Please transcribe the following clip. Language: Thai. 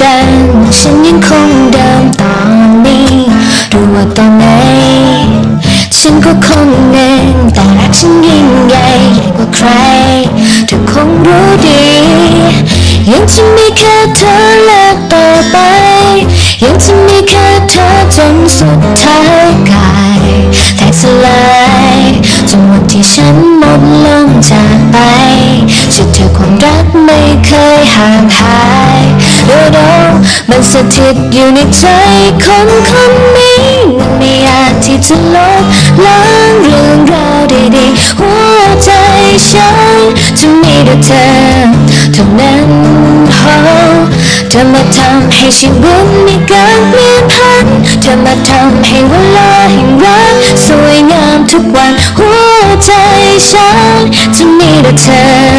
ฉันยังคงเดิมตอนนี้รู้ว่าตอนไหน ฉันก็คงเงินแต่รักฉันยิ่งใหญ่ใหญ่กว่าใครเธอคงรู้ดี ยังจะมีแค่เธอและต่อไป ยังจะมีแค่เธอจนสุดท้ายกายแตกสลายจนวันที่ฉันหมดลมจากไปเชื่อเธอความรักไม่เคยห่างหาย โดโดมันสถิตอยู่ในใจคนคนนี้มันไม่อาจที่จะลบล้างเรื่องราวดีๆหัวใจฉันจะมีแต่เธอเท่านั้นโอ้เธอมาทำให้ชีวิตมีการเปลี่ยนผันเธอมาทำให้เวลาแห่งรักสวยงามทุกวันหัวใจฉันจะมีแต่เธอ